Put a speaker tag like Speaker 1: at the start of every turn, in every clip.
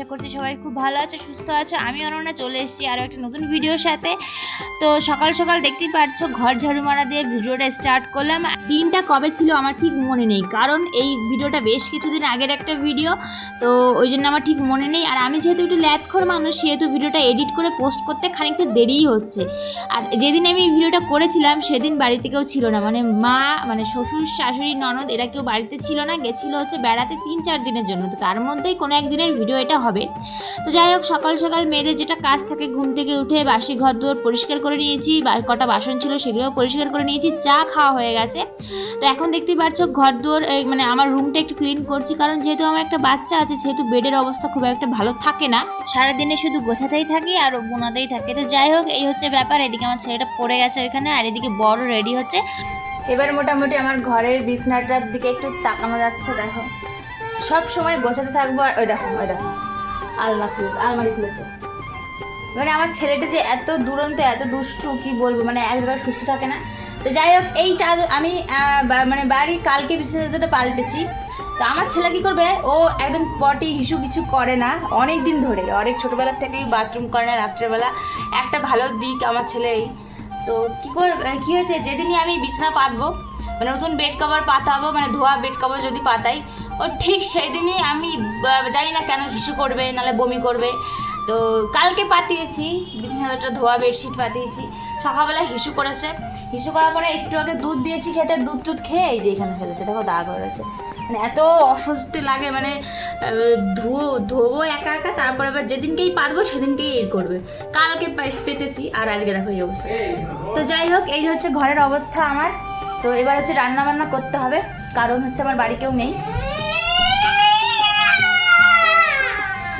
Speaker 1: আশা করছি সবাই খুব ভালো আছো, সুস্থ আছো? আমি অনন্যা চলে এসেছি আরও একটা নতুন ভিডিওর সাথে। তো সকাল সকাল দেখতেই পারছ, ঘর ঝাড়ু মারা দিয়ে ভিডিওটা স্টার্ট করলাম। দিনটা কবে ছিল আমার ঠিক মনে নেই, কারণ এই ভিডিওটা বেশ কিছুদিন আগের একটা ভিডিও, তো ওই জন্য আমার ঠিক মনে নেই। আর আমি যেহেতু একটু ল্যাথখোর মানুষ, সেহেতু ভিডিওটা এডিট করে পোস্ট করতে খানিকটা দেরিই হচ্ছে। আর যেদিন আমি ভিডিওটা করেছিলাম, সেদিন বাড়িতে কেউ ছিল না। মানে মা মানে শ্বশুর, শাশুড়ি, ননদ, এরা কেউ বাড়িতে ছিল না, গেছিল হচ্ছে বেড়াতে তিন চার দিনের জন্য। তো তার মধ্যেই কোনো একদিনের ভিডিও এটা হবে। তো যাই হোক, সকাল সকাল মেয়েদের যেটা কাজ থাকে, ঘুম থেকে উঠে বাসি ঘর দুয়ার পরিষ্কার করে নিয়েছি কটা বাসন ছিল সেগুলোও পরিষ্কার করে নিয়েছি, চা খাওয়া হয়ে গেছে। তো এখন দেখতেই পাচ্ছ ঘর দুয়ার মানে আমার রুমটা একটু ক্লিন করছি, কারণ যেহেতু আমার একটা বাচ্চা আছে, সেহেতু বেডের অবস্থা খুব একটা ভালো থাকে না। সারাদিনে শুধু গোছাতেই থাকি আর বোনাতেই থাকে। তো যাই হোক, এই হচ্ছে ব্যাপার, এদিকে আমার ছেলেটা পড়ে গেছে ওইখানে, আর এদিকে বড় রেডি হচ্ছে। এবার মোটামুটি আমার ঘরের বিছনাটার দিকে একটু তাকানো যাচ্ছে, দেখো। সব সময় গোছাতে থাকব আর, ওই দেখো ওই দেখো। খুলে আলমারি খুলেছে মানে আমার ছেলেটা যে এত দুরন্ত, এত দুষ্টু, কি বলব মানে এক জায়গায় সুস্থ থাকে না। তো যাই হোক, এই চাদ আমি মানে বাড়ি কালকে বিশেষটা পাল্টেছি। তো আমার ছেলে কি করবে? ও একদম পটি হিসু কিছু করে না অনেক দিন ধরে। অনেক ছোটোবেলার থেকেই বাথরুম করে না, রাত্রেবেলা। একটা ভালো দিক আমার ছেলে এই তো কী কর কী হয়েছে? যেদিনই আমি বিছানা পাতবো মানে নতুন বেড কভার পাতাবো মানে ধোয়া বেড কভার যদি পাতাই ও, ঠিক সেই দিনই আমি জানি না কেন হিসু করবে নাহলে বমি করবে। তো কালকে পাতিয়েছি, বিছানাটা ধোয়া বেডশিট পাতিয়েছি। সকালবেলা হিসু করেছে। হিসু করার পরে একটু আগে দুধ দিয়েছি খেতে, দুধ টুধ খেয়ে এই যে এখানে ফেলেছে, দেখো দাগ হয়েছে মানে এত অস্বস্তি লাগে মানে ধুয়ো, ধোবো একা একা, তারপরে আবার যেদিনকেই পাতবো সেদিনকেই এর করবে। কালকে পেতেছি, আর আজকে দেখো এই অবস্থা। তো যাই হোক, এই হচ্ছে ঘরের অবস্থা আমার। তো এবার হচ্ছে রান্না বান্না করতে হবে, কারণ হচ্ছে আমার বাড়ি কেউ নেই।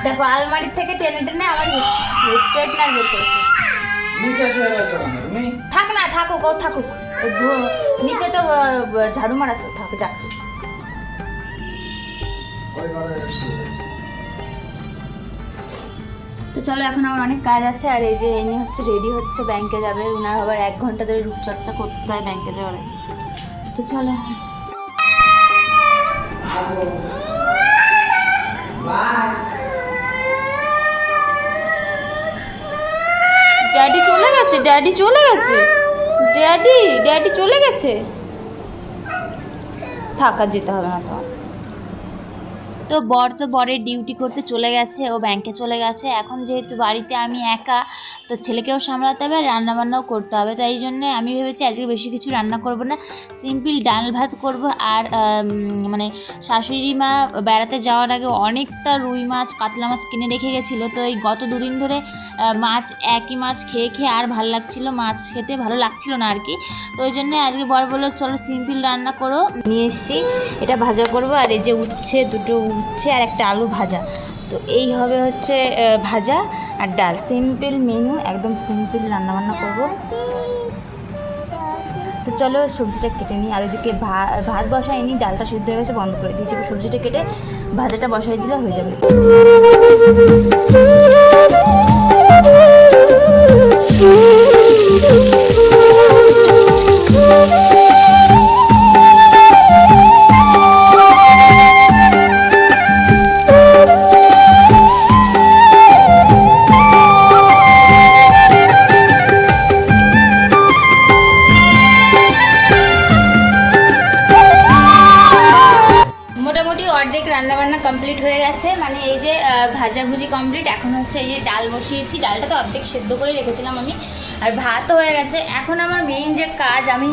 Speaker 1: দেখো আলমারির থেকে টেনে টেনে আমার স্ট্রেটনার বের করেছে। থাক না থাকুক ও থাকুক। নিচে তো ঝাড়ু মারা তো থাক যাক। তো চলো এখন আমার অনেক কাজ আছে আর এই যে এনে হচ্ছে রেডি হচ্ছে ব্যাংকে যাবে। ওনার আবার এক ঘণ্টা ধরে রূপচর্চা করতে হয় ব্যাংকে যাওয়ার তো চলো। ড্যাডি চলে গেছে ড্যাডি চলে গেছে। ড্যাডি ড্যাডি চলে গেছে। থাকা যেতে হবে না তোমার তো বর তো বরের ডিউটি করতে চলে গেছে, ও ব্যাংকে চলে গেছে। এখন যেহেতু বাড়িতে আমি একা, তো ছেলেকেও সামলাতে হবে, রান্নাবান্নাও করতে হবে। তাই জন্যে আমি ভেবেছি আজকে বেশি কিছু রান্না করব না। সিম্পল ডাল ভাত করব আর মানে শাশুড়ি মা বেড়াতে যাওয়ার আগে অনেকটা রুই মাছ, কাতলা মাছ কিনে রেখে গেছিল। তো এই গত দুদিন ধরে মাছ, একই মাছ খেয়ে খেয়ে আর ভালো লাগছিল, মাছ খেতে ভালো লাগছিল না আর কি। তো ওই জন্য আজকে বর বলল, চলো সিম্পল রান্না করো। নিয়ে এসেছি, এটা ভাজা করব। আর এই যে উচ্ছে, দুটো উচ্ছে আর একটা আলু ভাজা। তো এই হবে হচ্ছে ভাজা আর ডাল। সিম্পল মেনু একদম সিম্পল রান্নাবান্না করব। তো চলো সবজিটা কেটে নিই। আর ওইদিকে ভাত বসাইনি, ডালটা সিদ্ধ হয়ে গেছে, বন্ধ করে দিয়েছি। সবজিটা কেটে ভাজাটা বসাই দিলে হয়ে যাবে। মোটামুটি রান্নাবান্না কমপ্লিট হয়ে গেছে। মানে এই যে ভাজাভুজি কমপ্লিট এখন হচ্ছে এই যে ডাল বসিয়েছি। ডালটা তো অর্ধেক সেদ্ধ করে রেখেছিলাম আমি। আর ভাতও হয়ে গেছে। এখন আমার মেইন যে কাজ, আমি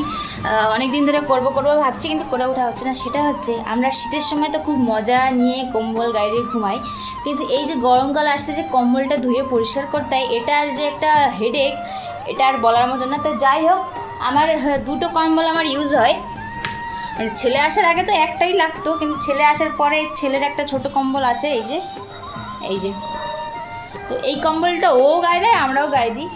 Speaker 1: অনেক দিন ধরে করব করব ভাবছি, কিন্তু করে ওঠা হচ্ছে না। সেটা হচ্ছে, আমরা শীতের সময় তো খুব মজা নিয়ে কম্বল গায়ে দিয়ে ঘুমাই। কিন্তু এই যে গরমকাল আসতে যে কম্বলটা ধুয়ে পরিষ্কার করতে হয়, এটার যে একটা হেডেক এটা আর বলার মতো না। তো যাই হোক, আমার দুটো কম্বল আমার ইউজ হয়। মানে ছেলে আসার আগে তো একটাই লাগতো, কিন্তু ছেলে আসার পরে ছেলের একটা ছোট কম্বল আছে, এই যে এই যে। তো এই কম্বলটা ও গায়ে দেয়, আমরাও গায়ে দিই।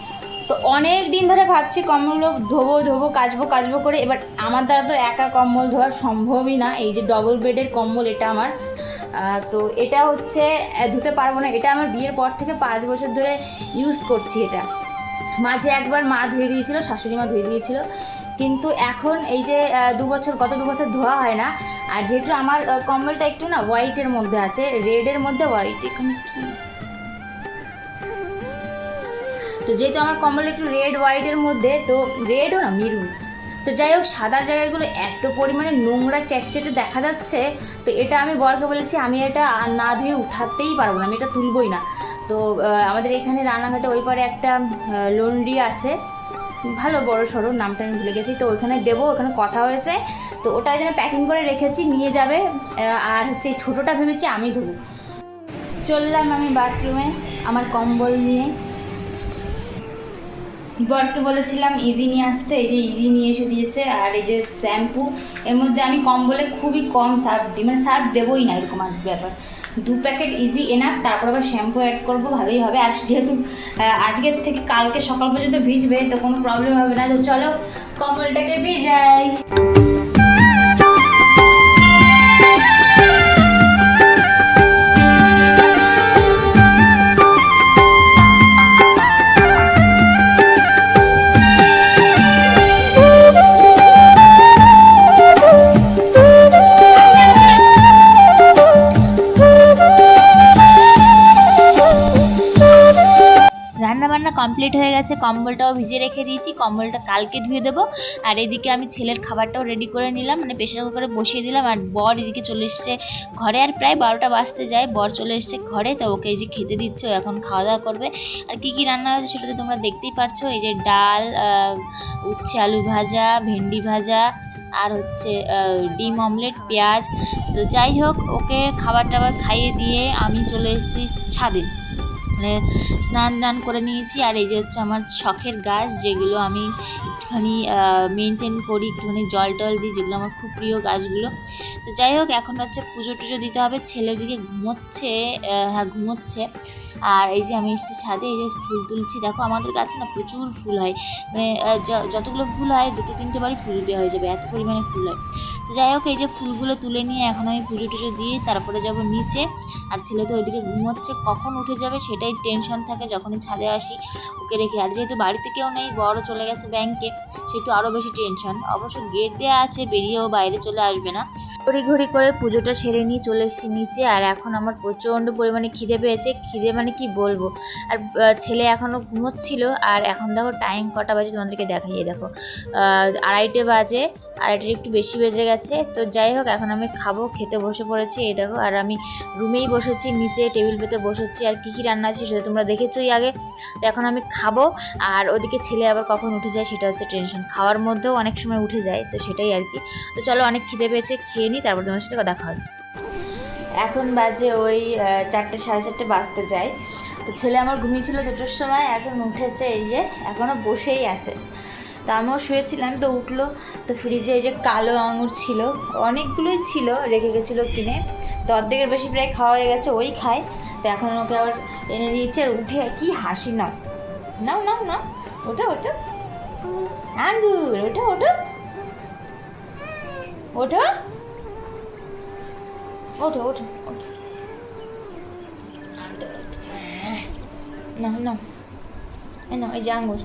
Speaker 1: তো অনেক দিন ধরে ভাবছি কম্বলগুলো ধোবো ধোবো, কাচবো কাচবো করে, এবার আমার দ্বারা তো একা কম্বল ধোয়া সম্ভবই না, এই যে ডবল বেডের কম্বল এটা আমার। তো এটা হচ্ছে ধুতে পারব না, এটা আমার বিয়ের পর থেকে পাঁচ বছর ধরে ইউজ করছি এটা। মাঝে একবার মা ধুয়ে দিয়েছিল, শাশুড়ি মা ধুয়ে দিয়েছিল কিন্তু এখন এই যে দু বছর, গত দু বছর ধোয়া হয় না, আর যেহেতু আমার কম্বলটা একটু না হোয়াইটের মধ্যে আছে রেডের মধ্যে হোয়াইট এখানে তো যেহেতু আমার কম্বল একটু রেড হোয়াইটের মধ্যে, তো রেডও না মেরুন। তো যাই হোক, সাদা জায়গাগুলো এত পরিমাণে নোংরা চ্যাটচেটে দেখা যাচ্ছে, তো এটা আমি বরকে বলেছি, আমি এটা না ধুয়ে উঠাতেই পারব না, আমি এটা তুলবই না। তো আমাদের এখানে রান্নাঘাটে ওই পারে একটা লন্ড্রি আছে ভালো বড় সড়ো নামটা আমি ভুলে গেছি। তো ওইখানে দেবো, ওখানে কথা হয়েছে। তো ওটা যেন প্যাকিং করে রেখেছি, নিয়ে যাবে। আর হচ্ছে এই ছোটোটা ভেবেছি আমি ধোবো চললাম আমি বাথরুমে আমার কম্বল নিয়ে। বরকে বলেছিলাম ইজি নিয়ে আসতে। এই যে ইজি নিয়ে এসে দিয়েছে। আর এই যে শ্যাম্পু এর মধ্যে আমি কম্বলে খুবই কম সার্ফ দিই। মানে সার্ফ দেবোই না, এরকম আর ব্যাপার। দু প্যাকেট ইজি এনাফ তারপর আবার শ্যাম্পু অ্যাড করব, ভালোই হবে। আর যেহেতু আজকের থেকে কালকে সকাল পর্যন্ত ভিজবে, তো কোনো প্রবলেম হবে না। তো চলো, কমলটাকে ভিজাই। কমপ্লিট হয়ে গেছে, কম্বলটাও ভিজে রেখে দিয়েছি, কম্বলটা কালকে ধুয়ে দেবো। আর এদিকে আমি ছেলের খাবারটাও রেডি করে নিলাম মানে প্রেশার কুকারে বসিয়ে দিলাম, আর বর এদিকে চলে এসছে ঘরে, আর প্রায় বারোটা বাজতে যায়, বর চলে এসছে ঘরে, তো ওকে এই যে খেতে দিচ্ছে, ও এখন খাওয়া দাওয়া করবে। আর কী কী রান্না হয়েছে সেটা তো তোমরা দেখতেই পারছ, এই যে ডাল উচ্ছে আলু ভাজা, ভেন্ডি ভাজা, আর হচ্ছে ডিম অমলেট, পেঁয়াজ। তো যাই হোক, ওকে খাবার টাবার খাইয়ে দিয়ে আমি চলে এসেছি ছাদে। মানে স্নান টান করে নিয়েছি। আর এই যে হচ্ছে আমার শখের গাছ যেগুলো আমি একটুখানি মেনটেন করি, একটুখানি জল টল দিই, যেগুলো আমার খুব প্রিয় গাছগুলো। তো যাই হোক, এখন হচ্ছে পুজো টুজো দিতে হবে, ছেলে ওদিকে ঘুমোচ্ছে হ্যাঁ ঘুমোচ্ছে। আর এই যে আমি এসেছি ছাদে, এই যে ফুল তুলছি। দেখো, আমাদের গাছে না প্রচুর ফুল হয়। মানে যতগুলো ফুল হয়, দুটো তিনটে বারই পুজো দেওয়া হয়ে যাবে, এত পরিমাণে ফুল হয়। তো যাই হোক, এই যে ফুলগুলো তুলে নিয়ে এখন আমি পুজো টুজো দিয়ে তারপরে যাব নিচে। আর ছেলে তো ওইদিকে ঘুমোচ্ছে, কখন উঠে যাবে সেটাই টেনশন থাকে, যখনই ছাদে আসি, ওকে রেখে। আর যেহেতু বাড়িতে কেউ নেই, বড় চলে গেছে ব্যাংকে সেহেতু আরও বেশি টেনশন। অবশ্য গেট দেওয়া আছে, বেরিয়েও বাইরে চলে আসবে না। ঘড়ি করে পুজোটা সেরে নিয়ে চলে এসেছি নিচে, আর এখন আমার প্রচণ্ড পরিমাণে খিদে পেয়েছে। খিদে মানে কি বলব? আর ছেলে এখনও ঘুমোচ্ছিল, আর এখন দেখো টাইম কটা বাজে তোমাদেরকে দেখাই। দেখো আড়াইটে বাজে। আড়াইটের একটু বেশি বেজে গেছে। তো যাই হোক, এখন আমি খাব, খেতে বসে পড়েছি, এই দেখো। আর আমি রুমেই বসেছি, নিচে টেবিল পেতে বসেছি। আর কী কী রান্না আছে সেটা তোমরা দেখেছোই আগে। তো এখন আমি খাব, আর ওদিকে ছেলে আবার কখন উঠে যায় সেটা হচ্ছে টেনশন খাওয়ার মধ্যেও অনেক সময় উঠে যায়, তো সেটাই আর কি। তো চলো, অনেক খিদে পেয়েছে, খেয়ে নিই তারপর তোমার সাথে দেখা হচ্ছে এখন বাজে ওই চারটে, সাড়ে চারটে বাজতে যায়। তো ছেলে আমার ঘুমিয়েছিল দুটোর সময়, এখন উঠেছে এই যে এখনও বসেই আছে। তো আমিও শুয়েছিলাম, তো উঠল, তো ফ্রিজে এই যে কালো আঙুর ছিল, অনেকগুলোই ছিল, রেখে গেছিল কিনে, তো অর্ধেকের বেশি প্রায় খাওয়া হয়ে গেছে, ওই খায়। তো এখন ওকে আবার এনে দিয়েছে, আর উঠে কি হাসি, নাও নাও নাও নাও ওটা ওটা আঙ্গুর ওটা ওটা ওঠো। ওঠো ওঠো ওঠো। না না এই নাও, এই যে আঙ্গুর।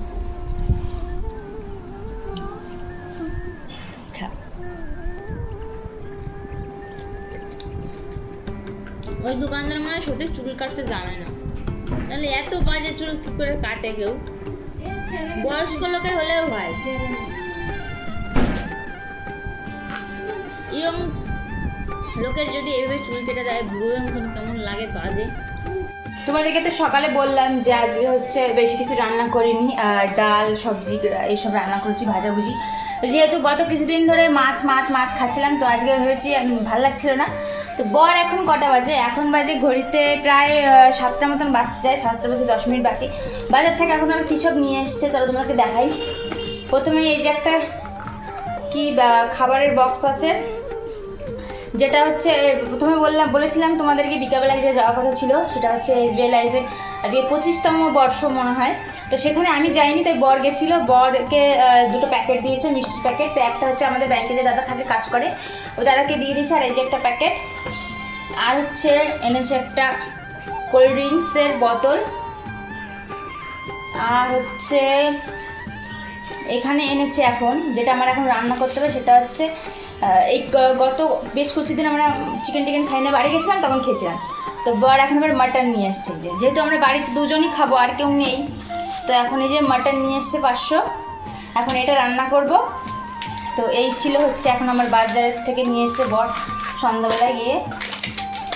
Speaker 1: ওই দোকানদার মানে সত্যি চুল কাটতে জানে না। তাহলে এত বাজে চুল কি করে কাটে কেউ? বয়স্ক লোকের হলেও হয়। ইয়ং লোকের যদি এভাবে চুল কেটে দেয় বুড়োদের মতন কেমন লাগে বাজে? তোমাদেরকে তো সকালে বললাম যে আজকে হচ্ছে বেশি কিছু রান্না করিনি ডাল, সবজি, এইসব রান্না করেছি, ভাজাভুজি। যেহেতু গত কিছুদিন ধরে মাছ মাছ মাছ খাচ্ছিলাম, তো আজকে ভেবেছি ভালো লাগছিল না। তো বর এখন কটা বাজে? এখন বাজে ঘড়িতে প্রায় সাতটা মতন বাজতে যায়, সাতটা বাজে দশ মিনিট বাকি। বাজার থেকে এখন আমি কী সব নিয়ে এসছে? চলো তোমাকে দেখাই। প্রথমে এই যে একটা কি খাবারের বক্স আছে। যেটা হচ্ছে প্রথমে বললাম, বলেছিলাম তোমাদেরকে বিকালবেলায় যে যাওয়ার কথা ছিল, সেটা হচ্ছে এসবিআই লাইফের আজকে পঁচিশতম বর্ষ মনে হয়। তো সেখানে আমি যাইনি, তাই বর গেছিল। বরকে দুটো প্যাকেট দিয়েছে, মিষ্টির প্যাকেট। তো একটা হচ্ছে আমাদের ব্যাংকে যে দাদা থাকে, কাজ করে ওই দাদাকে দিয়ে দিয়েছে, আর এই যে একটা প্যাকেট। আর হচ্ছে এনেছে একটা কোল্ড ড্রিঙ্কসের বোতল। আর হচ্ছে এখানে এনেছে এখন, যেটা আমার এখন রান্না করতে হবে সেটা হচ্ছে এই গত বেশ কিছুদিন আমরা চিকেন টিকেন খাই না, বাড়ি গেছিলাম, তখন খেয়েছিলাম। তো বর এখন আবার মাটন নিয়ে এসছে যে। যেহেতু আমরা বাড়িতে দুজনই খাব, আর কেউ নেই। তো এখন এই যে মাটন নিয়ে এসছে পাঁচশো। এখন এটা রান্না করব। তো এই ছিল হচ্ছে এখন আমার বাজারের থেকে নিয়ে এসছে বর সন্ধ্যাবেলায় গিয়ে।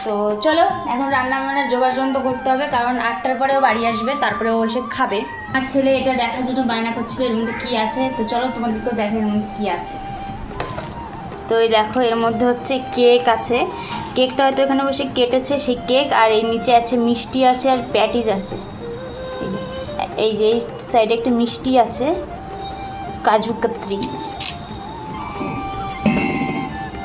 Speaker 1: তো চলো, এখন রান্না বান্নার জোগাড় যন্ত্র করতে হবে, কারণ আটটার পরেও বাড়ি আসবে, তারপরে ও এসে খাবে। আর ছেলে এটা দেখার জন্য বায়না করছিল, এর মধ্যে কী আছে? তো চলো তোমাদেরকেও দেখে এর মধ্যে কী আছে। তো এই দেখো, এর মধ্যে হচ্ছে কেক আছে। কেকটা হয়তো এখানে বসে কেটেছে সেই কেক, আর এই নিচে আছে মিষ্টি আছে আর প্যাটিস আছে। এই যে, এই সাইডে একটা মিষ্টি আছে, কাজু কাতরি।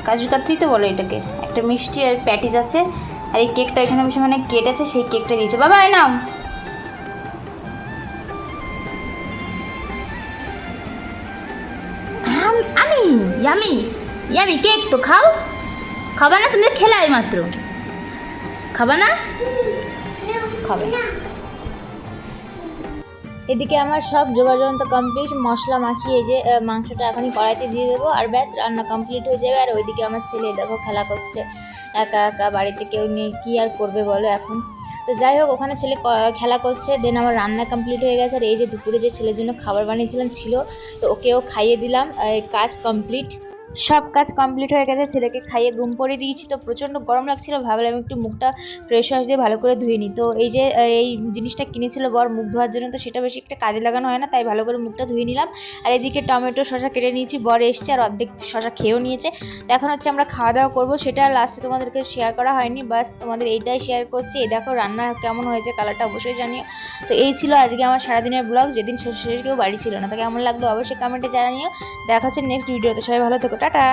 Speaker 1: কাজু কাতরি তো বলো এটাকে, একটা মিষ্টি আর প্যাটিস আছে। আর এই কেকটা এখানে বসে মানে কেটেছে, সেই কেকটা দিয়েছে। বাবা আয় নাও। আম- আমি, ইয়ামি। ইয়ামি, কেক তো খাও। খাবা না, তুমি তো খেলাই মাত্র। খাবা না? খাবে। এদিকে আমার সব যোগাযন্ত্র কমপ্লিট মশলা মাখিয়ে যে মাংসটা এখনই কড়াইতে দিয়ে দেবো, আর ব্যাস, রান্না কমপ্লিট হয়ে যাবে। আর ওইদিকে আমার ছেলে দেখো খেলা করছে, একা একা বাড়িতে কেউ নেই, কী আর করবে বলো এখন? তো যাই হোক, ওখানে ছেলে খেলা করছে দেন আমার রান্না কমপ্লিট হয়ে গেছে। আর এই যে দুপুরে যে ছেলের জন্য খাবার বানিয়েছিলাম ছিল, তো ওকেও খাইয়ে দিলাম কাজ কমপ্লিট সব কাজ কমপ্লিট হয়ে গেছে, ছেলেকে খাইয়ে ঘুম পড়িয়ে দিয়েছি, তো প্রচণ্ড গরম লাগছিল, ভাবলাম একটু মুখটা ফ্রেশ ওয়াশ দিয়ে ভালো করে ধুয়ে নিই। তো এই যে এই জিনিসটা কিনেছিল বর মুখ ধোয়ার জন্য, তো সেটা বেশি একটা কাজে লাগানো হয় না, তাই ভালো করে মুখটা ধুয়ে নিলাম। আর এদিকে টমেটো শশা কেটে নিয়েছি, বর এসছে আর অর্ধেক শশা খেয়েও নিয়েছে। তো এখন হচ্ছে আমরা খাওয়া দাওয়া করব, সেটা লাস্টে তোমাদেরকে শেয়ার করা হয়নি, বাস তোমাদের এইটাই শেয়ার করছি। এই দেখো রান্না কেমন হয়েছে কালারটা অবশ্যই জানিও। তো এই ছিল আজকে আমার সারাদিনের ব্লগ যেদিন শ্বশুর কেউ বাড়ি ছিল না, তো কেমন লাগল অবশ্যই কমেন্টে জানিও। দেখা হচ্ছে নেক্সট ভিডিওতে সবাই ভালো থেকো kata.